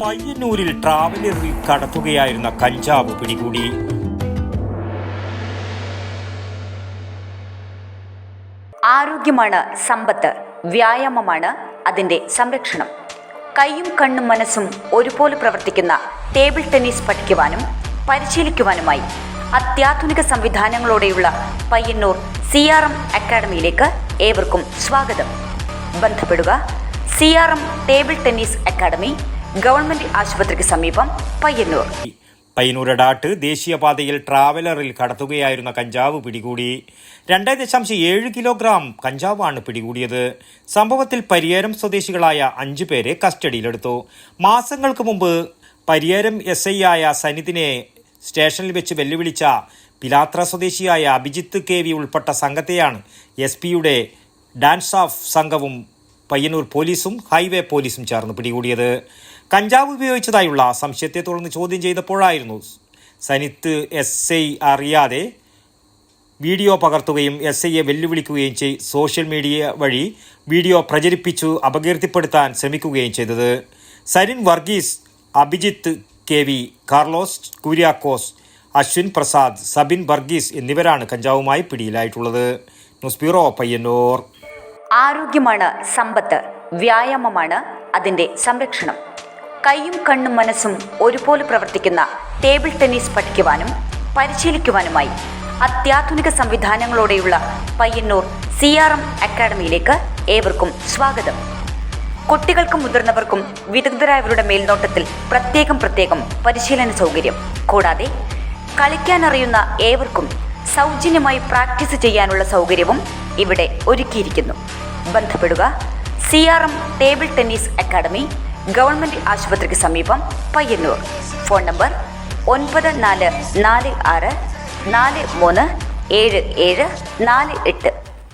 പയ്യന്നൂരിൽ ട്രാവലറിൽ കടത്തുകയായിരുന്ന കഞ്ചാവ് പിടികൂടി. ആരോഗ്യമാണ് സമ്പത്ത് വ്യായാമമാണ് അതിന്റെ സംരക്ഷണം. കൈയും കണ്ണും മനസ്സും ഒരുപോലെ പ്രവർത്തിക്കുന്ന ടേബിൾ ടെന്നീസ് പഠിക്കുവാനും പരിശീലിക്കുവാനുമായി അത്യാധുനിക സംവിധാനങ്ങളോടെയുള്ള പയ്യന്നൂർ സി ആർ എം അക്കാഡമിയിലേക്ക് ഏവർക്കും സ്വാഗതം. ബന്ധപ്പെടുക C R M table tennis academy government ആശുപത്രിക്ക് സമീപം പയ്യന്നൂർ. പയ്യന്നൂർ പയ്യന്നൂരടാട്ട് ദേശീയപാതയിൽ ട്രാവലറിൽ കടത്തുകയായിരുന്ന കഞ്ചാവ് പിടികൂടി. രണ്ട് ദശാംശം ഏഴ് കിലോഗ്രാം കഞ്ചാവാണ് പിടികൂടിയത്. സംഭവത്തിൽ പരിയാരം സ്വദേശികളായ അഞ്ചു പേരെ കസ്റ്റഡിയിലെടുത്തു. മാസങ്ങൾക്ക് മുമ്പ് പരിയാരം എസ് ഐ ആയ സനിതിനെ സ്റ്റേഷനിൽ വെച്ച് വെല്ലുവിളിച്ച പിലാത്ര സ്വദേശിയായ അഭിജിത്ത് കെ വി ഉൾപ്പെട്ട സംഘത്തെയാണ് എസ് പിയുടെ ഡാൻസ് ഓഫ് സംഘവും പയ്യന്നൂർ പോലീസും ഹൈവേ പോലീസും ചേർന്ന് പിടികൂടിയത്. കഞ്ചാവ് ഉപയോഗിച്ചതായുള്ള സംശയത്തെ തുടർന്ന് ചോദ്യം ചെയ്തപ്പോഴായിരുന്നു സനിത്ത് എസ് ഐ അറിയാതെ വീഡിയോ പകർത്തുകയും എസ് ഐയെ വെല്ലുവിളിക്കുകയും ചെയ് സോഷ്യൽ മീഡിയ വഴി വീഡിയോ പ്രചരിപ്പിച്ചു അപകീർത്തിപ്പെടുത്താൻ ശ്രമിക്കുകയും ചെയ്തത്. Sarin Varghese Abhijith K V Carlos Kuriakose Ashwin Prasad Sabin Varghese എന്നിവരാണ് കഞ്ചാവുമായി പിടിയിലായിട്ടുള്ളത്. News bureau Payyanur. ആരോഗ്യമാണ് സമ്പത്ത് വ്യായാമമാണ് അതിന്റെ സംരക്ഷണം. കൈയും കണ്ണും മനസ്സും ഒരുപോലെ പ്രവർത്തിക്കുന്ന ടേബിൾ ടെന്നീസ് പഠിക്കുവാനും പരിശീലിക്കുവാനുമായി അത്യാധുനിക സംവിധാനങ്ങളോടെയുള്ള പയ്യന്നൂർ സി ആർ എം അക്കാഡമിയിലേക്ക് ഏവർക്കും സ്വാഗതം. കുട്ടികൾക്കും മുതിർന്നവർക്കും വിദഗ്ധരായവരുടെ മേൽനോട്ടത്തിൽ പ്രത്യേകം പ്രത്യേകം പരിശീലന സൗകര്യം. കൂടാതെ കളിക്കാനറിയുന്ന ഏവർക്കും സൗജന്യമായി പ്രാക്ടീസ് ചെയ്യാനുള്ള സൗകര്യവും ഇവിടെ ഒരുക്കിയിരിക്കുന്നു. ബന്ധപ്പെടുക. C R M table tennis academy government ആശുപത്രിക്ക് സമീപം പയ്യന്നൂർ. ഫോൺ നമ്പർ ഒൻപത് നാല് നാല് ആറ് നാല് മൂന്ന് ഏഴ് ഏഴ് നാല് എട്ട്.